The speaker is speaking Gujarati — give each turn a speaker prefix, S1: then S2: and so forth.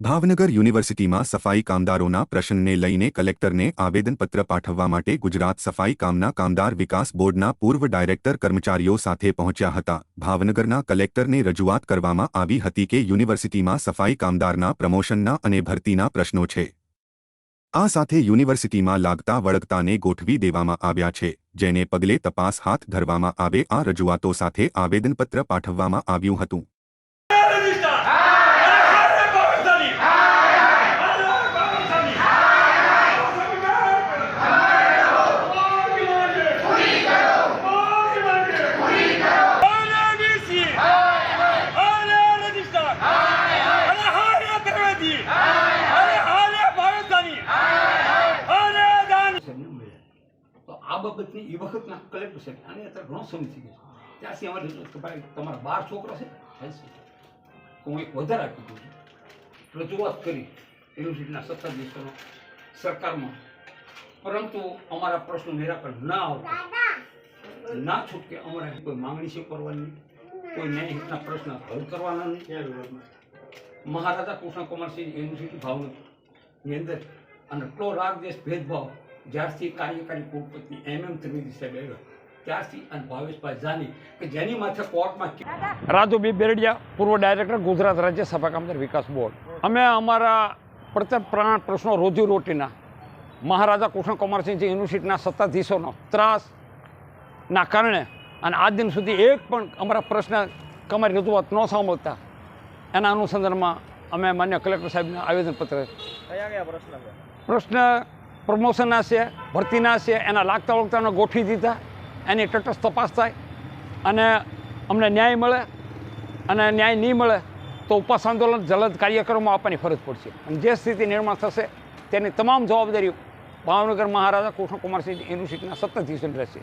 S1: ભાવનગર યુનિવર્સિટીમાં સફાઈ કામદારોના પ્રશ્નને લઈને કલેક્ટરને આવેદનપત્ર પાઠવવા માટે ગુજરાત સફાઈ કામના કામદાર વિકાસ બોર્ડના પૂર્વ ડાયરેક્ટર કર્મચારીઓ સાથે પહોંચ્યા હતા. ભાવનગરના કલેક્ટરને રજૂઆત કરવામાં આવી હતી કે યુનિવર્સિટીમાં સફાઈ કામદારના પ્રમોશનના અને ભરતીના પ્રશ્નો છે. આ સાથે યુનિવર્સિટીમાં લાગતા વળગતાને ગોઠવી દેવામાં આવ્યા છે. જેને પગલે તપાસ હાથ ધરવામાં આવે આ રજૂઆતો સાથે આવેદનપત્ર પાઠવવામાં આવ્યું હતું.
S2: સાહેબને મળ્યા તો આ બાબતની એ વખતના કલેક્ટર છે અને અત્યારે ઘણો સમય થઈ ગયો ત્યાંથી અમારે ભાઈ તમારા બાર છોકરા છે તો હું એક વધારે આપી દઉં છું. રજૂઆત કરી યુનિવર્સિટીના સત્તાધીશોનો સરકારમાં. પરંતુ અમારા પ્રશ્નો નિરાકરણ ના આવતા. ના છૂટકે અમારે કોઈ માંગણી છે કરવાની કોઈ ન્યાય હિતના પ્રશ્ન હલ કરવાના નહીં. મહારાજા કૃષ્ણકુમારસિંહ યુનિવર્સિટી ભાવનગરની અંદર અને એટલો રાગ દેશ ભેદભાવ જ્યારથી કાર્યકારી કુલપતિ એમ એમ ત્રિવેદી સાહેબ આવ્યા. રાજુબી બેરડિયા, પૂર્વ ડાયરેક્ટર, ગુજરાત રાજ્ય સભા કામદાર વિકાસ બોર્ડ. અમે અમારા પ્રત્યેક પ્રાણ પ્રશ્નો રોજીરોટીના મહારાજા કૃષ્ણકુમારસિંહજી યુનિવર્સિટીના સત્તાધીશોનો ત્રાસના કારણે અને આજ દિન સુધી એક પણ અમારા પ્રશ્ન અમારી રજૂઆત ન સાંભળતા એના અનુસંધાનમાં અમે માન્ય કલેક્ટર સાહેબને આવેદનપત્ર
S3: પ્રશ્ન
S2: પ્રમોશનના છે ભરતીના છે એના લાગતા વળગતાને ગોઠવી દીધા એની તટસ્થ તપાસ થાય અને અમને ન્યાય મળે અને ન્યાય નહીં મળે તો ઉપવાસ આંદોલન જલદ કાર્યક્રમમાં આપવાની ફરજ પડશે. અને જે સ્થિતિ નિર્માણ થશે તેની તમામ જવાબદારીઓ ભાવનગર મહારાજા કૃષ્ણકુમારસિંહ યુનિવર્સિટીના સત્તાધીશોની રહેશે.